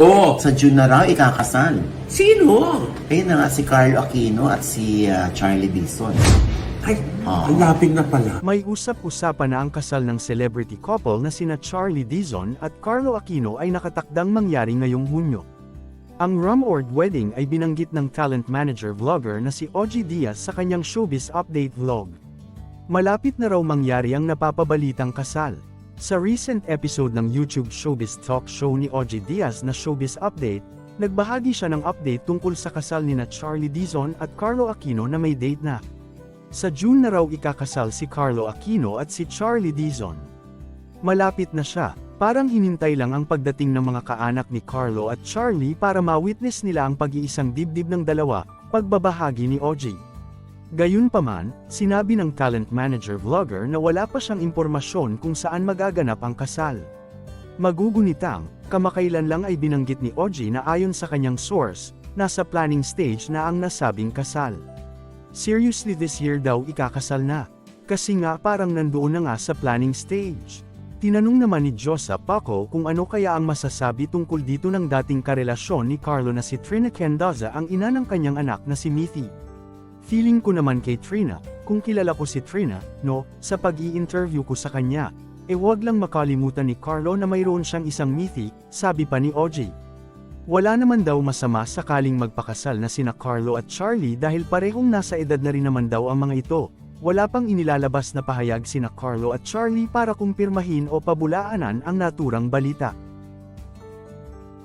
Oh, Sa June na raw, ikakasal. sino? Ayun na nga si Carlo Aquino at si ah, Charlie Dixon. Ay, Ah. ang lapit na pala. May usap-usapan na ang kasal ng celebrity couple na sina Charlie Dizon at Carlo Aquino ay nakatakdang mangyari ngayong Hunyo. Ang rumored wedding ay binanggit ng talent manager vlogger na si Ogie Diaz sa kanyang showbiz update vlog. Malapit na raw mangyari ang napapabalitang kasal. Sa recent episode ng YouTube Showbiz Talk Show ni Ogie Diaz na Showbiz Update, nagbahagi siya ng update tungkol sa kasal ni na Charlie Dizon at Carlo Aquino na may date na. Sa June na raw ikakasal si Carlo Aquino at si Charlie Dizon. Malapit na siya, parang hinintay lang ang pagdating ng mga kaanak ni Carlo at Charlie para ma-witness nila ang pag-iisang dibdib ng dalawa, pagbabahagi ni OG. Gayunpaman, sinabi ng talent manager vlogger na wala pa siyang impormasyon kung saan magaganap ang kasal. Magugunitang, kamakailan lang ay binanggit ni OG na ayon sa kanyang source, nasa planning stage na ang nasabing kasal. Seriously this year daw ikakasal na. Kasi nga parang nandoon na nga sa planning stage. Tinanong naman ni Josa Paco kung ano kaya ang masasabi tungkol dito ng dating karelasyon ni Carlo na si Trina Kendaza ang ina ng kanyang anak na si Mithy. Feeling ko naman kay Trina, kung kilala ko si Trina, no, sa pag-i-interview ko sa kanya, e wag lang makalimutan ni Carlo na mayroon siyang isang Mithy, sabi pa ni OJ. Wala naman daw masama sakaling magpakasal na sina Carlo at Charlie dahil parehong nasa edad na rin naman daw ang mga ito. Wala pang inilalabas na pahayag sina Carlo at Charlie para kumpirmahin o pabulaanan ang naturang balita.